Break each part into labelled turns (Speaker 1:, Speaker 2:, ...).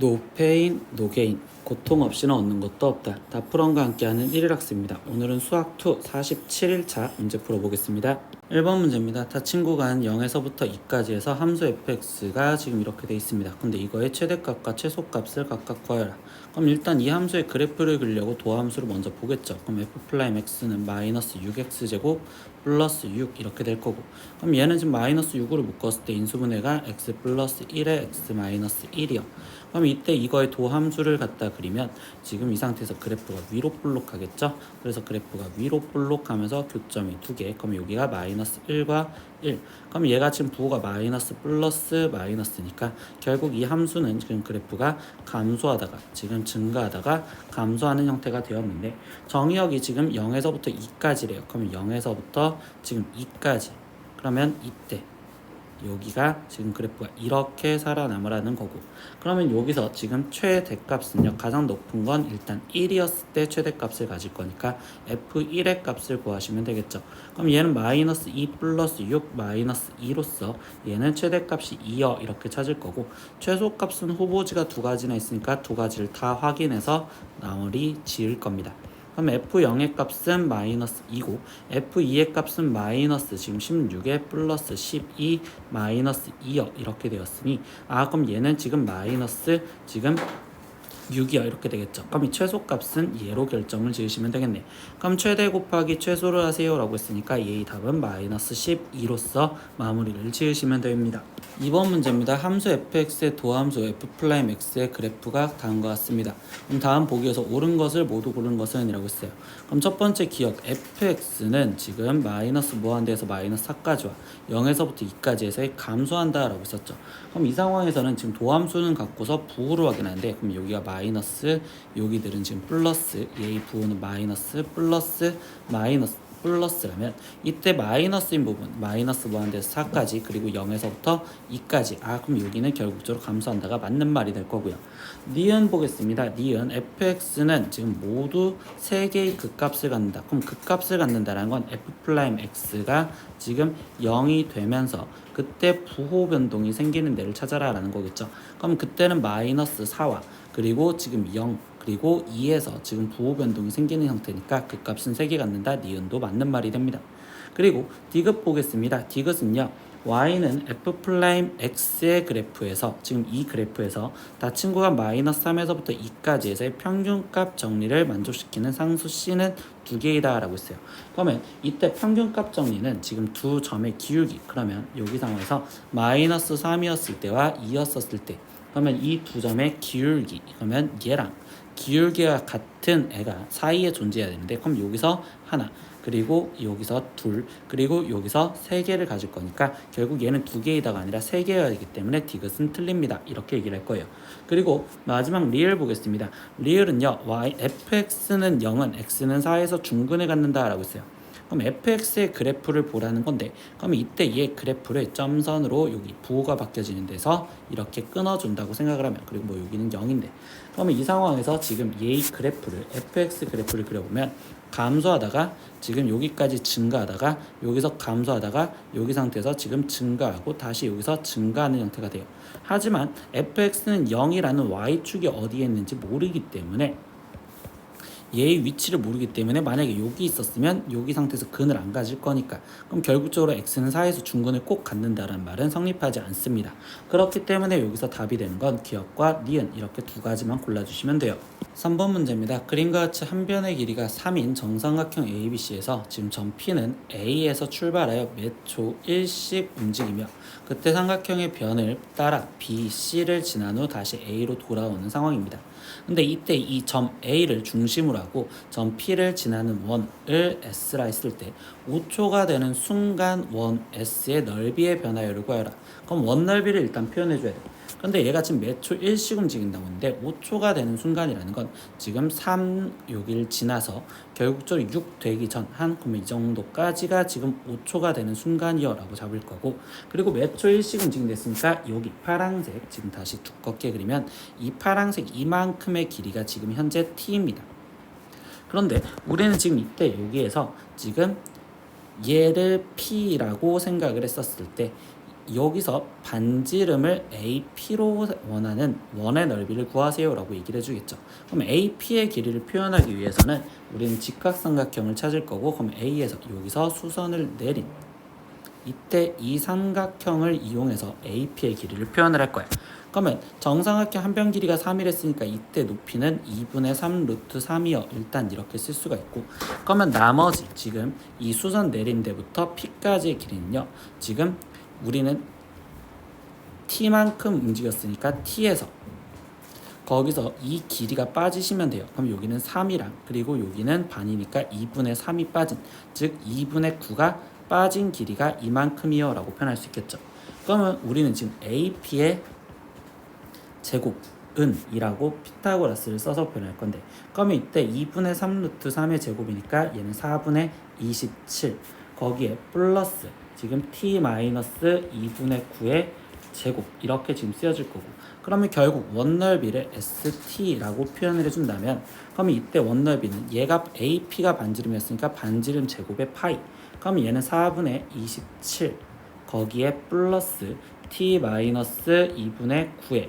Speaker 1: 노 페인, 노 게인. 고통 없이는 얻는 것도 없다. 다프런과 함께하는 1일 학습입니다. 오늘은 수학 2 47일차 문제 풀어보겠습니다. 1번 문제입니다. 닫힌 구간 0에서부터 2까지 해서 함수 fx가 지금 이렇게 돼 있습니다. 근데 이거의 최대값과 최소값을 각각 구하여라. 그럼 일단 이 함수의 그래프를 그리려고 도함수를 먼저 보겠죠. 그럼 f 플라임 x는 마이너스 6x제곱 플러스 6 이렇게 될 거고 그럼 얘는 지금 마이너스 6으로 묶었을 때 인수분해가 x 플러스 1에 x 마이너스 1이요. 그럼 이때 이 거의 도함수를 갖다 그리면 지금 이 상태에서 그래프가 위로 볼록하겠죠? 그래서 그래프가 위로 볼록하면서 교점이 두 개. 그럼 여기가 마이너스 1과 1. 그럼 얘가 지금 부호가 마이너스 플러스 마이너스니까 결국 이 함수는 지금 그래프가 감소하다가 지금 증가하다가 감소하는 형태가 되었는데 정의역이 지금 0에서부터 2까지래요. 그러면 0에서부터 지금 2까지. 그러면 이때 여기가 지금 그래프가 이렇게 살아남으라는 거고. 그러면 여기서 지금 최대값은요 가장 높은 건 일단 1이었을 때 최대값을 가질 거니까 f1의 값을 구하시면 되겠죠. 그럼 얘는 마이너스 2 플러스 6 마이너스 2로서 얘는 최대값이 2여 이렇게 찾을 거고 최소값은 후보지가 두 가지나 있으니까 두 가지를 다 확인해서 나머리 지을 겁니다 그럼 F0의 값은 마이너스 2고 F2의 값은 마이너스 지금 16에 플러스 12 마이너스 2여 이렇게 되었으니 아 그럼 얘는 지금 마이너스 지금 6이요 이렇게 되겠죠. 그럼 이 최소값은 얘로 결정을 지으시면 되겠네. 그럼 최대 곱하기 최소를 하세요 라고 했으니까 얘의 답은 마이너스 12로서 마무리를 지으시면 됩니다. 2번 문제입니다. 함수 fx의 도함수 f'x의 그래프가 다음과 같습니다. 그럼 다음 보기에서 옳은 것을 모두 고른 것은 이라고 했어요. 그럼 첫 번째 기억 fx는 지금 마이너스 무한대에서 마이너스 4까지 와. 0에서부터 2까지 해서 감소한다 라고 했었죠. 그럼 이 상황에서는 지금 도함수는 갖고서 부호를 확인하는데 그럼 여기가 마이너스 여기들은 지금 플러스 얘의 부호는 마이너스 플러스 마이너스 플러스라면 이때 마이너스인 부분 마이너스 무한대에서 4까지 그리고 0에서부터 2까지. 아 그럼 여기는 결국적으로 감소한다가 맞는 말이 될 거고요. 니은 보겠습니다. 니은. fx는 지금 모두 3개의 극값을 갖는다. 그럼 극값을 갖는다라는 건 f 플라임 x가 지금 0이 되면서 그때 부호 변동이 생기는 데를 찾아라 라는 거겠죠. 그럼 그때는 마이너스 4와 그리고 지금 0 그리고 2에서 지금 부호 변동이 생기는 형태니까 그 값은 3개 갖는다 니은도 맞는 말이 됩니다. 그리고 디귿 보겠습니다. 디귿은요. y는 f 플라임 x의 그래프에서 지금 이 그래프에서 닫힌 구간 마이너스 3에서부터 2까지 해서의 평균값 정리를 만족시키는 상수 c는 두 개이다 라고 했어요. 그러면 이때 평균값 정리는 지금 두 점의 기울기 그러면 여기 상황에서 마이너스 3이었을 때와 2였었을 때 그러면 이 두 점의 기울기 그러면 얘랑 기울기가 같은 애가 사이에 존재해야 되는데 그럼 여기서 하나 그리고 여기서 둘 그리고 여기서 세 개를 가질 거니까 결국 얘는 두 개이다가 아니라 세 개여야 되기 때문에 디귿은 틀립니다. 이렇게 얘기를 할 거예요. 그리고 마지막 리얼 보겠습니다. 리얼은요 y fx는 0은 x는 4에서 중근에 갖는다 라고 했어요 그럼 fx의 그래프를 보라는 건데 그럼 이때 얘 그래프를 점선으로 여기 부호가 바뀌어지는 데서 이렇게 끊어준다고 생각을 하면 그리고 뭐 여기는 0인데 그러면 이 상황에서 지금 얘의 그래프를 fx 그래프를 그려보면 감소하다가 지금 여기까지 증가하다가 여기서 감소하다가 여기 상태에서 지금 증가하고 다시 여기서 증가하는 형태가 돼요. 하지만 fx는 0이라는 y축이 어디에 있는지 모르기 때문에 얘의 위치를 모르기 때문에 만약에 여기 있었으면 여기 상태에서 근을 안 가질 거니까 그럼 결국적으로 x는 4에서 중근을 꼭 갖는다는 말은 성립하지 않습니다. 그렇기 때문에 여기서 답이 되는 건 기억과 니은 이렇게 두 가지만 골라주시면 돼요. 3번 문제입니다. 그림과 같이 한 변의 길이가 3인 정삼각형 ABC에서 지금 점 P는 A에서 출발하여 몇초 1씩 움직이며 그때 삼각형의 변을 따라 B, C를 지난 후 다시 A로 돌아오는 상황입니다. 근데 이때 이 점 A를 중심으로 하고 점 P를 지나는 원을 S라 했을 때 5초가 되는 순간 원 S의 넓이의 변화율을 구하여라. 그럼 원 넓이를 일단 표현해 줘야 돼. 근데 얘가 지금 몇초 1씩 움직인다고 했는데 5초가 되는 순간이라는 건 지금 3 여기를 지나서 결국적으로 6 되기 전 한 그러면 이 정도까지가 지금 5초가 되는 순간이요 라고 잡을 거고 그리고 몇초 1씩 움직인댔으니까 여기 파랑색 지금 다시 두껍게 그리면 이 파랑색 이만큼의 길이가 지금 현재 t입니다. 그런데 우리는 지금 이때 여기에서 지금 얘를 p라고 생각을 했었을 때 여기서 반지름을 AP로 원하는 원의 넓이를 구하세요라고 얘기를 해주겠죠. 그럼 AP의 길이를 표현하기 위해서는 우리는 직각삼각형을 찾을 거고 그럼 A에서 여기서 수선을 내린 이때 이 삼각형을 이용해서 AP의 길이를 표현을 할 거야. 그러면 정삼각형 한 변 길이가 3이랬으니까 이때 높이는 2분의 3 루트 3이요. 일단 이렇게 쓸 수가 있고 그러면 나머지 지금 이 수선 내린 데부터 P까지의 길이는요. 지금 우리는 T만큼 움직였으니까 T에서 거기서 이 길이가 빠지시면 돼요. 그럼 여기는 3이랑 그리고 여기는 반이니까 2분의 3이 빠진 즉 2분의 9가 빠진 길이가 이만큼이요 라고 표현할 수 있겠죠. 그러면 우리는 지금 AP의 제곱은 이라고 피타고라스를 써서 표현할 건데 그러면 이때 2분의 3 루트 3의 제곱이니까 얘는 4분의 27 거기에 플러스 지금 t 마이너스 2분의 9의 제곱. 이렇게 지금 쓰여질 거고. 그러면 결국 원넓이를 st라고 표현을 해준다면 그러면 이때 원넓이는 얘가 ap가 반지름이었으니까 반지름 제곱의 파이. 그러면 얘는 4분의 27 거기에 플러스 t 마이너스 2분의 9의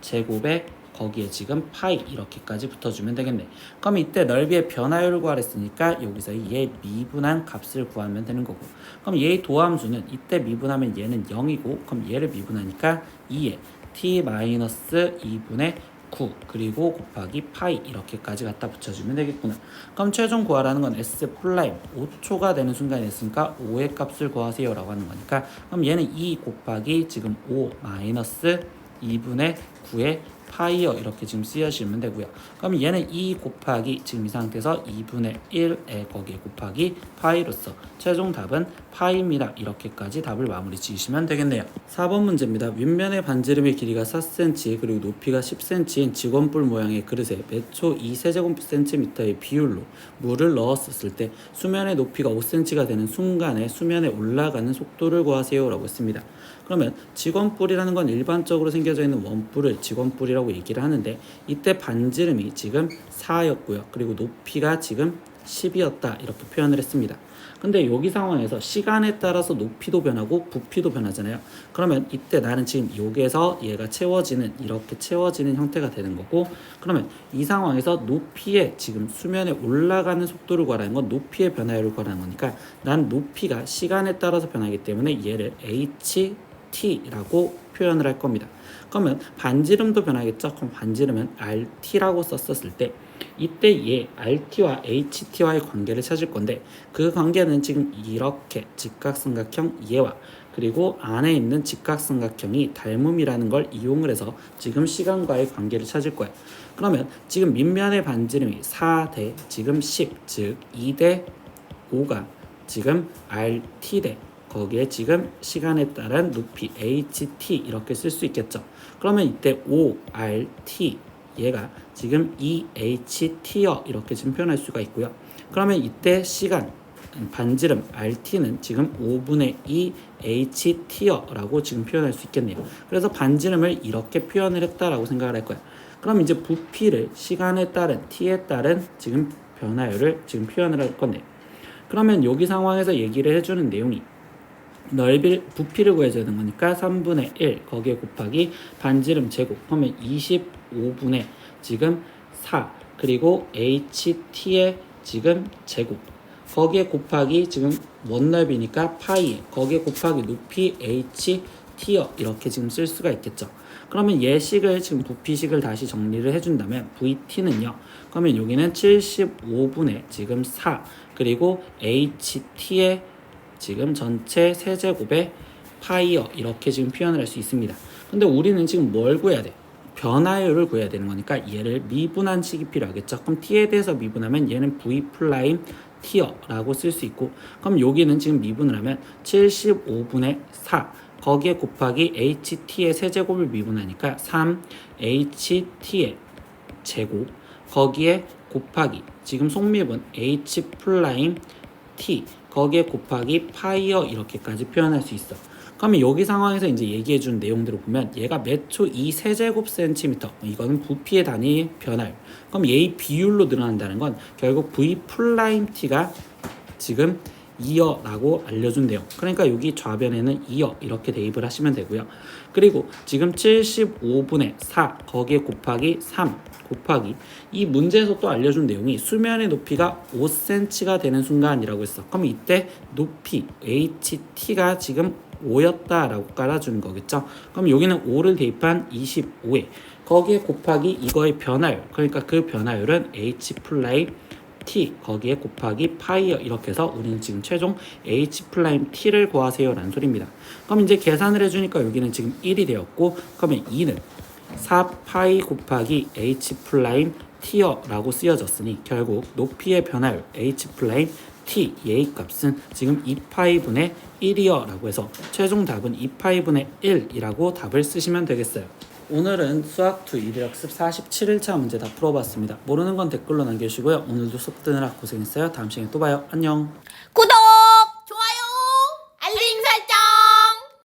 Speaker 1: 제곱에 거기에 지금 파이 이렇게까지 붙어주면 되겠네. 그럼 이때 넓이의 변화율을 구하랬으니까 여기서 얘 미분한 값을 구하면 되는 거고. 그럼 얘의 도함수는 이때 미분하면 얘는 0이고 그럼 얘를 미분하니까 2에 t 마이너스 2분의 9 그리고 곱하기 파이 이렇게까지 갖다 붙여주면 되겠구나. 그럼 최종 구하라는 건 s 플라임 5초가 되는 순간이 됐으니까 5의 값을 구하세요 라고 하는 거니까 그럼 얘는 2 곱하기 지금 5 마이너스 2분의 9의 파이어 이렇게 지금 쓰여지면 되고요. 그럼 얘는 2 곱하기 지금 이 상태에서 2분의 1에 거기에 곱하기 파이로서 최종 답은 파이입니다. 이렇게까지 답을 마무리 지으시면 되겠네요. 4번 문제입니다. 윗면의 반지름의 길이가 4cm 그리고 높이가 10cm인 직원뿔 모양의 그릇에 매초 2세제곱센티미터의 비율로 물을 넣었을 때 수면의 높이가 5cm가 되는 순간에 수면에 올라가는 속도를 구하세요 라고 했습니다. 그러면 직원뿔이라는 건 일반적으로 생겨져 있는 원뿔을 직원뿔이라고 얘기를 하는데 이때 반지름이 지금 4였고요. 그리고 높이가 지금 10이었다 이렇게 표현을 했습니다. 근데 여기 상황에서 시간에 따라서 높이도 변하고 부피도 변하잖아요. 그러면 이때 나는 지금 여기에서 얘가 채워지는 이렇게 채워지는 형태가 되는 거고 그러면 이 상황에서 높이의 지금 수면에 올라가는 속도를 구하라는 건 높이의 변화율을 구하라는 거니까 난 높이가 시간에 따라서 변하기 때문에 얘를 h t라고 표현을 할 겁니다. 그러면 반지름도 변하겠죠? 그럼 반지름은 rt라고 썼었을 때 이때 얘 rt와 ht와의 관계를 찾을 건데 그 관계는 지금 이렇게 직각삼각형 얘와 그리고 안에 있는 직각삼각형이 닮음이라는 걸 이용을 해서 지금 시간과의 관계를 찾을 거야. 그러면 지금 밑면의 반지름이 4 대 지금 10, 즉 2 대 5가 지금 RT 대 거기에 지금 시간에 따른 높이 HT 이렇게 쓸 수 있겠죠. 그러면 이때 ORT 얘가 지금 EHT여 이렇게 지금 표현할 수가 있고요. 그러면 이때 시간 반지름 RT는 지금 5분의 2 HT여라고 지금 표현할 수 있겠네요. 그래서 반지름을 이렇게 표현을 했다라고 생각을 할 거야. 그럼 이제 부피를 시간에 따른 T에 따른 지금 변화율을 지금 표현을 할 건데 그러면 여기 상황에서 얘기를 해주는 내용이 넓이 부피를 구해줘야 되는 거니까 3분의 1 거기에 곱하기 반지름 제곱 하면 25분의 지금 4 그리고 HT의 지금 제곱 거기에 곱하기 지금 원넓이니까 파이 거기에 곱하기 높이 HT여 이렇게 지금 쓸 수가 있겠죠. 그러면 예식을 지금 부피식을 다시 정리를 해준다면 VT는요. 그러면 여기는 75분의 지금 4 그리고 HT의 지금 전체 세제곱의 파이어 이렇게 지금 표현을 할 수 있습니다. 근데 우리는 지금 뭘 구해야 돼? 변화율을 구해야 되는 거니까 얘를 미분한 식이 필요하겠죠. 그럼 t에 대해서 미분하면 얘는 v 플라임 t어라고 쓸 수 있고 그럼 여기는 지금 미분을 하면 75분의 4 거기에 곱하기 ht의 세제곱을 미분하니까 3 ht의 제곱 거기에 곱하기 지금 속미분 h 플라임 t 거기에 곱하기 파이어 이렇게까지 표현할 수 있어. 그러면 여기 상황에서 이제 얘기해 준 내용들을 보면 얘가 매초 2 세제곱 센티미터 이거는 부피의 단위 변화율. 그럼 얘의 비율로 늘어난다는 건 결국 v 플라임 t가 지금 2여라고 알려준대요. 그러니까 여기 좌변에는 2여 이렇게 대입을 하시면 되고요. 그리고 지금 75분의 4 거기에 곱하기 3 곱하기 이 문제에서 또 알려준 내용이 수면의 높이가 5cm가 되는 순간이라고 했어. 그럼 이때 높이 HT가 지금 5였다라고 깔아주는 거겠죠. 그럼 여기는 5를 대입한 25에 거기에 곱하기 이거의 변화율 그러니까 그 변화율은 H 플라임 T 거기에 곱하기 파이어 이렇게 해서 우리는 지금 최종 H 플라임 T를 구하세요 라는 소리입니다. 그럼 이제 계산을 해주니까 여기는 지금 1이 되었고 그러면 2는 4파이 곱하기 h 플라임 t여라고 쓰여졌으니 결국 높이의 변화율 h 플라임 t 얘의 값은 지금 2파이 분의 1이여라고 해서 최종 답은 2파이 분의 1이라고 답을 쓰시면 되겠어요. 오늘은 수학 2 1학습 47일차 문제 다 풀어봤습니다. 모르는 건 댓글로 남겨주시고요. 오늘도 수업 듣느라 고생했어요. 다음 시간에 또 봐요. 안녕.
Speaker 2: 구독!